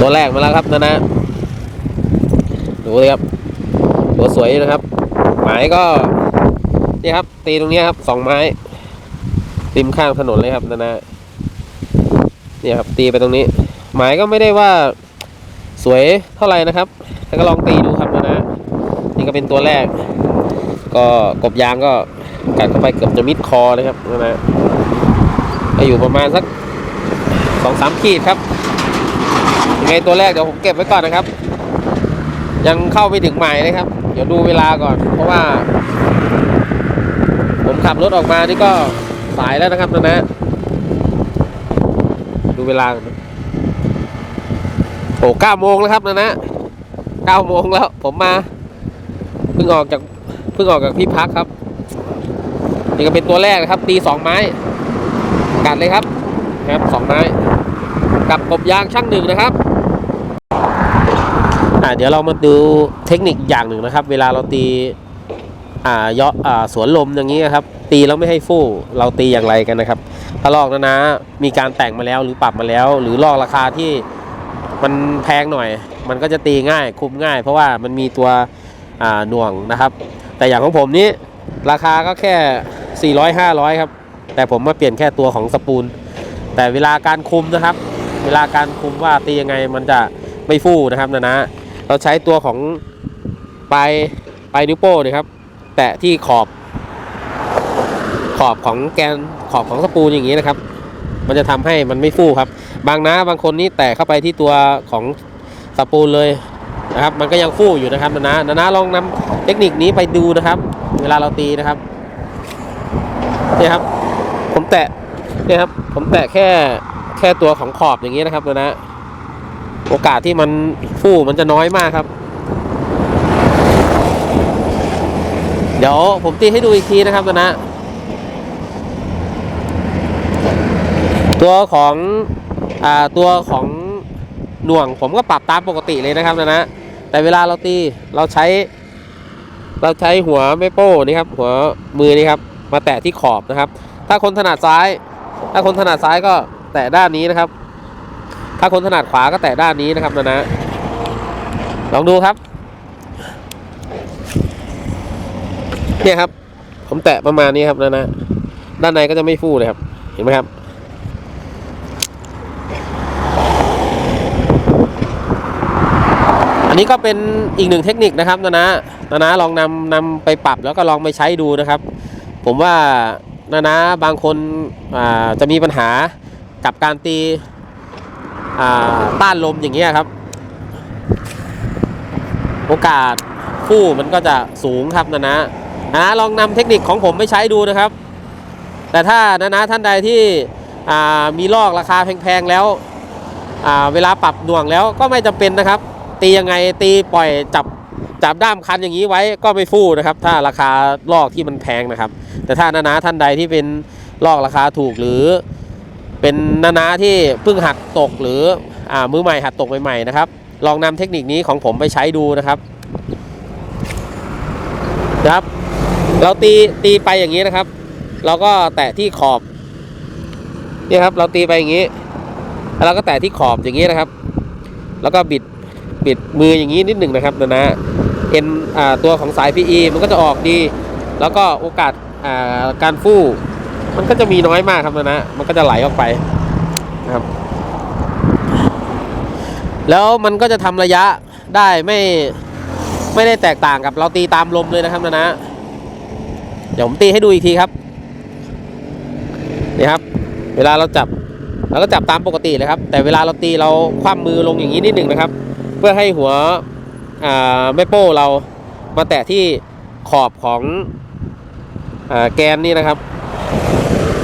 ตัวแรกมาแล้วครับนะนะดูเลยครับ ตัวสวยนะครับ หมายก็ นี่ครับ ตีตรงนี้ครับสองไม้ ริมข้างถนนเลยครับนะนะเนี่ยครับ ตีไปตรงนี้ หมายก็ไม่ได้ว่าสวยเท่าไหร่นะครับแต่ก็ลองตีดูครับนะนะนี่ก็เป็นตัวแรก ก็กบยางก็กัดเข้าไปเกือบจะมิดคอเลยครับนะนะก็อยู่ประมาณสัก สองสามขีดครับยังไงตัวแรกเดี๋ยวผมเก็บไว้ก่อนนะครับ ยังเข้าไม่ถึงหมายเลยครับ เดี๋ยวดูเวลาก่อน เพราะว่า ผมขับรถออกมานี่ก็สายแล้วนะครับนะนะดูเวลาโอ้เก้าโมงแล้วครับนะนะเก้าโมงแล้ว ผมมาเพิ่งออกจากเพิ่งออกจากที่พักครับนี่ก็เป็นตัวแรกนะครับ ตีสองไม้กัดเลยครับ ครับสองไม้ กับกบยางช่างหนึ่งนะครับเดี๋ยวเรามาดูเทคนิคอย่างหนึ่งนะครับ เวลาเราตีอ่าเยาะอ่าสวนลมอย่างนี้ครับ ตีแล้วไม่ให้ฟู่เราตีอย่างไรกันนะครับ ถ้าลอกนะนะมีการแต่งมาแล้วหรือปรับมาแล้ว หรือลอกราคาที่มันแพงหน่อย มันก็จะตีง่ายคุมง่าย เพราะว่ามันมีตัวอ่าหน่วงนะครับ แต่อย่างของผมนี้ราคาก็แค่ 400 500 ครับ แต่ผมมาเปลี่ยนแค่ตัวของสปูล แต่เวลาการคุมนะครับ เวลาการคุมว่าตียังไงมันจะไม่ฟู่นะครับนะนะเราใช้ตัวของปลายปลายนิ้วโป้นะครับ แตะที่ขอบขอบของแกนขอบของสปูลอย่างนี้นะครับ มันจะทำให้มันไม่ฟู่ครับ บางนะบางคนนี่แตะเข้าไปที่ตัวของสปูลเลยนะครับ มันก็ยังฟู่อยู่นะครับนะนะนะนะลองนำเทคนิคนี้ไปดูนะครับ เวลาเราตีนะครับนี่ครับ ผมแตะนี่ครับ ผมแตะแค่ ค่ตัวของขอบอย่างนี้นะครับนะนะ โอกาสที่มันฟู่มันจะน้อยมากครับ เดี๋ยวผมตีให้ดูอีกทีนะครับนะนะ ตัวของอ่าตัวของหน่วงผมก็ปรับตามปกติเลยนะครับนะนะ แต่เวลาเราตีเราใช้ เราใช้หัวไม่โป้นี่ครับ หัวมือนี่ครับ มาแตะที่ขอบนะครับ ถ้าคนถนัดซ้าย ถ้าคนถนัดซ้ายก็ แตะด้านนี้นะครับ ถ้าคนถนัดขวาก็แตะด้านนี้นะครับนะนะ ลองดูครับ เนี่ยครับ ผมแตะประมาณนี้ครับนะนะ ด้านในก็จะไม่ฟูเลยครับ เห็นไหมครับอันนี้ก็เป็นอีกหนึ่งเทคนิคนะครับนะนะนะนะลองนำนำไปปรับแล้วก็ลองไปใช้ดูนะครับ ผมว่านะนะบางคนจะมีปัญหา กับการตีต้านลมอย่างเงี้ยครับ โอกาสฟู่มันก็จะสูงครับนะนะนะลองนำเทคนิคของผมไปใช้ดูนะครับ แต่ถ้านะนะท่านใดที่มีลอกราคาแพงๆแล้วเวลาปรับหน่วงแล้วก็ไม่จำเป็นนะครับ ตียังไงตีปล่อยจับจับด้ามคันอย่างนี้ไว้ก็ไม่ฟู่นะครับ ถ้าราคาลอกที่มันแพงนะครับ แต่ถ้านะนะท่านใดที่เป็นลอกราคาถูกหรือ เป็นนานาที่เพิ่งหัดตกหรืออมือใหม่หัดตกใหม่ๆนะครับ ลองนำเทคนิคนี้ของผมไปใช้ดูนะครับนะครับ เราตีตีไปอย่างนี้นะครับ เราก็แตะที่ขอบนี่ครับ เราตีไปอย่างนี้แล้วเราก็แตะที่ขอบอย่างนี้นะครับ แล้วก็บิดบิดมืออย่างนี้นิดหนึ่งนะครับนะนะเอ็นตัวของสาย PE มันก็จะออกดี แล้วก็โอกาสการฟู่ มันก็จะมีน้อยมากครับนะนะ มันก็จะไหลออกไปนะครับ แล้วมันก็จะทำระยะได้ไม่ไม่ได้แตกต่างกับเราตีตามลมเลยนะครับนะนะ เดี๋ยวผมตีให้ดูอีกทีครับ นี่ครับ เวลาเราจับเราก็จับตามปกติเลยครับ แต่เวลาเราตีเราคว่ำมือลงอย่างนี้นิดหนึ่งนะครับ เพื่อให้หัวอ่าแม่โป้เรามาแตะที่ขอบของอแกนนี่นะครับ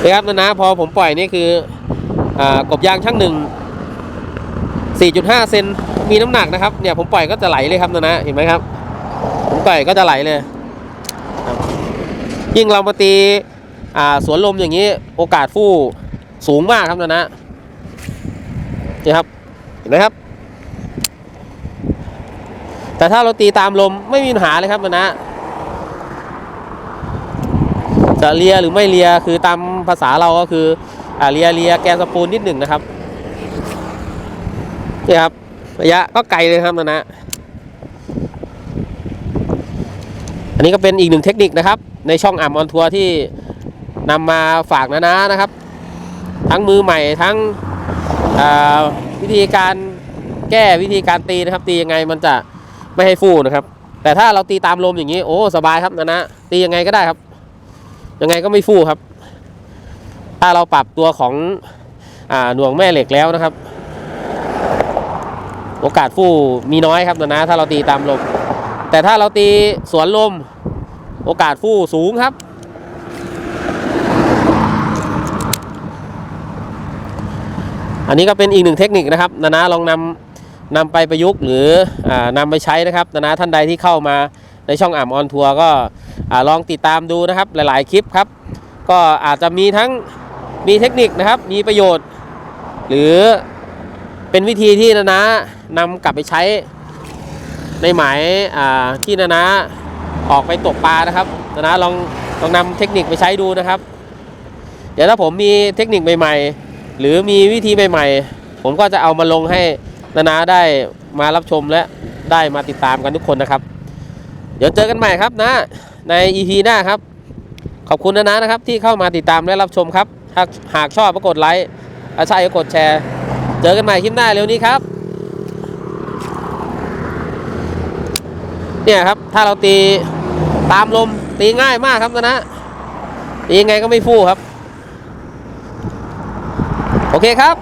นะครับนะนะพอผมปล่อยนี่คืออกบยางช่างหนึ่ง4.5 เซนมีน้ำหนักนะครับเนี่ยผมปล่อยก็จะไหลเลยครับนะนะเห็นไหมครับ ผมปล่อยก็จะไหลเลย ยิ่งเรามาตีาสวนลมอย่างนี้โอกาสฟู่สูงมากครับนะนะนี่ครับเห็นไหมครับ แต่ถ้าเราตีตามลมไม่มีปัญหาเลยครับนะนะ จะเลียหรือไม่เลียคือตามภาษาเราก็คืออ่าเลียเลียแกนสปูนนิดหนึ่งนะครับนี่ครับระยะก็ไกลเลยครับนะนะอันนี้ก็เป็นอีกหนึ่งเทคนิคนะครับ ในช่องอ่ำออนทัวร์ที่นำมาฝากนะนะนะครับ ทั้งมือใหม่ทั้งวิธีการแก้วิธีการตีนะครับ ตียังไงมันจะไม่ให้ฟูนะครับ แต่ถ้าเราตีตามลมอย่างนี้โอ้สบายครับนะนะตียังไงก็ได้ครับ ยังไงก็ไม่ฟู่ครับ ถ้าเราปรับตัวของอ่าหน่วงแม่เหล็กแล้วนะครับ โอกาสฟู่มีน้อยครับนะนะถ้าเราตีตามลม แต่ถ้าเราตีสวนลม โอกาสฟู่สูงครับอันนี้ก็เป็นอีกหนึ่งเทคนิคนะครับนานาลองนำนำไปประยุกต์หรืออนำไปใช้นะครับนานาท่านใดที่เข้ามาในช่องอ่ำออนทัวร์ก็ อาลองติดตามดูนะครับหลาย ๆ คลิปครับ ก็อาจจะมีทั้งมีเทคนิคนะครับ มีประโยชน์ หรือเป็นวิธีที่นานานำกลับไปใช้ในหมายอ่าที่นานาออกไปตกปลานะครับนานาลองลองนำเทคนิคไปใช้ดูนะครับ เดี๋ยวถ้าผมมีเทคนิคใหม่ ๆ หรือมีวิธีใหม่ ๆ ผมก็จะเอามาลงให้นานาได้มารับชมและได้มาติดตามกันทุกคนนะครับ เดี๋ยวเจอกันใหม่ครับนะ ใน EP หน้าครับ ขอบคุณนะนะนะครับ ที่เข้ามาติดตามและรับชมครับ หากหากชอบก็กดไลค์ถ้าใช่ก็กดแชร์ เจอกันใหม่คลิปหน้าเร็วนี้ครับ เนี่ยครับถ้าเราตีตามลมตีง่ายมากครับนะนะตียังไงก็ไม่ฟู่ครับ โอเคครับ